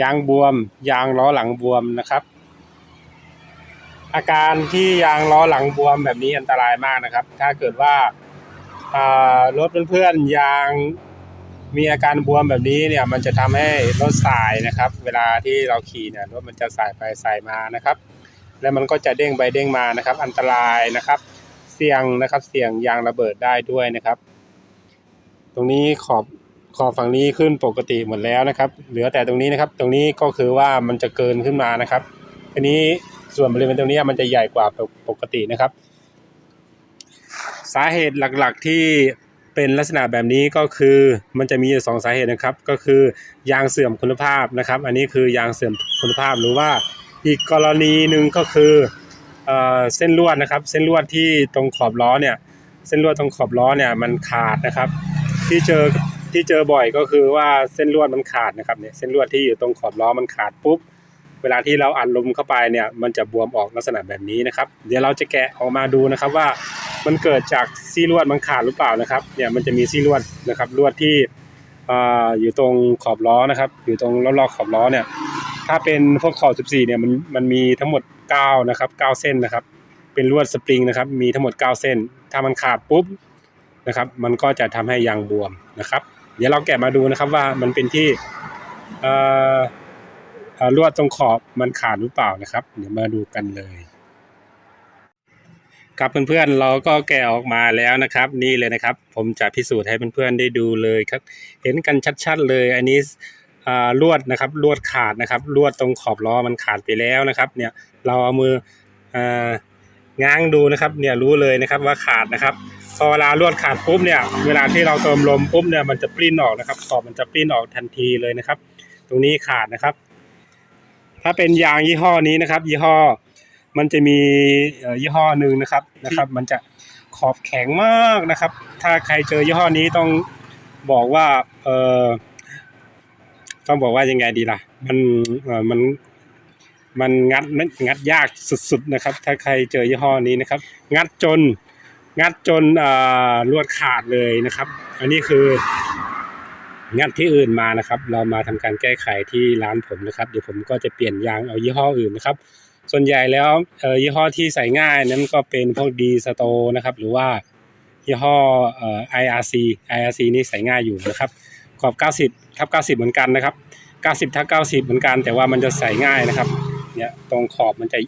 ยางบวม ยางล้อหลังบวมนะครับ อาการที่ยางล้อหลังบวมแบบนี้อันตรายมากนะครับ ถ้าเกิดว่าารถเพื่อนๆยางมีอาการบวมแบบนี้เนี่ยมันจะทำให้รถสายนะครับ เวลาที่เราขี่เนี่ยรถมันจะสายไปสายมานะครับ แล้วมันก็จะเด้งไปเด้งมานะครับ อันตรายนะครับ เสี่ยงนะครับเสี่ยงยางระเบิดได้ด้วยนะครับ ตรงนี้ขอบ ขอบฝั่งนี้ขึ้นปกติหมดแล้วนะครับ เหลือแต่ตรงนี้นะครับ ตรงนี้ก็คือว่ามันจะเกินขึ้นมานะครับทีนี้ส่วนบริเวณตรงนี้มันจะใหญ่กว่าปกตินะครับ สาเหตุหลักๆที่เป็นลักษณะแบบนี้ก็คือมันจะมีสองสาเหตุนะครับ ก็คือยางเสื่อมคุณภาพนะครับ อันนี้คือยางเสื่อมคุณภาพหรือว่าอีกกรณีหนึ่งก็คือเส้นลวดนะครับ เส้นลวดที่ตรงขอบล้อเนี่ย เส้นลวดตรงขอบล้อเนี่ยมันขาดนะครับ ที่เจอ ที่เจอบ่อยก็คือว่าเส้นลวดมันขาดนะครับเนี่ยเส้นลวดที่อยู่ตรงขอบล้อมันขาดปุ๊บเวลาที่เราอัดลมเข้าไปเนี่ยมันจะบวมออกลักษณะแบบนี้นะครับ เดี๋ยวเราจะแกะออกมาดูนะครับว่ามันเกิดจากซี่ลวดมันขาดหรือเปล่านะครับเนี่ยมันจะมีซี่ลวดนะครับลวดที่อยู่ตรงขอบล้อนะครับ อยู่ตรงรอบๆขอบล้อเนี่ยถ้าเป็นพวกขอบ 14เนี่ยมันมันมีทั้งหมด9นะครับ9เส้นนะครับเป็นลวดสปริงนะครับมีทั้งหมด 9 เส้น ถ้ามันขาดปุ๊บนะครับมันก็จะทำให้ยางบวมนะครับ เดี๋ยวเราแกะมาดูนะครับว่ามันเป็นที่ลวดตรงขอบมันขาดหรือเปล่านะครับ เดี๋ยวมาดูกันเลยครับเพื่อนๆเราก็แกะออกมาแล้วนะครับ นี่เลยนะครับ ผมจะพิสูจน์ให้เพื่อนๆได้ดูเลยครับ เห็นกันชัดๆเลยอันนี้ลวดนะครับลวดขาดนะครับลวดตรงขอบล้อมันขาดไปแล้วนะครับ เนี่ยเราเอามืออง้างดูนะครับ เนี่ยรู้เลยนะครับว่าขาดนะครับ พอเวลาลวดขาดปุ๊บเนี่ยเวลาที่เราเติมลมปุ๊บเนี่ยมันจะปลิ้นออกนะครับขอบมันจะปลิ้นออกทันทีเลยนะครับ ตรงนี้ขาดนะครับ ถ้าเป็นยางยี่ห้อนี้นะครับ ยี่ห้อมันจะมียี่ห้อหนึ่งนะครับนะครับ มันจะขอบแข็งมากนะครับ ถ้าใครเจอยี่ห้อนี้ต้องบอกว่าเออต้องบอกว่ายังไงดีล่ะ มันเออมันมันงัดงัดยากสุดๆนะครับ ถ้าใครเจอยี่ห้อนี้นะครับ งัดจน งัดจนลวดขาดเลยนะครับ อันนี้คือ งัดที่อื่นมานะครับ เรามาทำการแก้ไขที่ร้านผมนะครับ เดี๋ยวผมก็จะเปลี่ยนยางเอายี่ห้ออื่นนะครับ ส่วนใหญ่แล้วยี่ห้อที่ใส่ง่ายนั้นก็เป็นพวกดีสโตนะครับ หรือว่ายี่ห้อเอ่อ IRC IRC นี่ใส่ง่ายอยู่นะครับ ขอบ 90ทับ90 เหมือนกันนะครับ 90ทับ90 เหมือนกัน แต่ว่ามันจะใส่ง่ายนะครับ เนี่ยตรงขอบมันจะ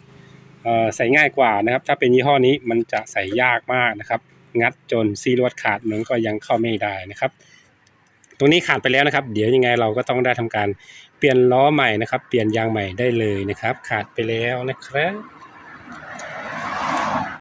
ใส่ง่ายกว่านะครับ ถ้าเป็นยี่ห้อนี้มันจะใส่ยากมากนะครับ งัดจนซีลวดขาดมันก็ยังเข้าไม่ได้นะครับ ตรงนี้ขาดไปแล้วนะครับ เดี๋ยวยังไงเราก็ต้องได้ทำการเปลี่ยนล้อใหม่นะครับ เปลี่ยนยางใหม่ได้เลยนะครับ ขาดไปแล้วนะครับ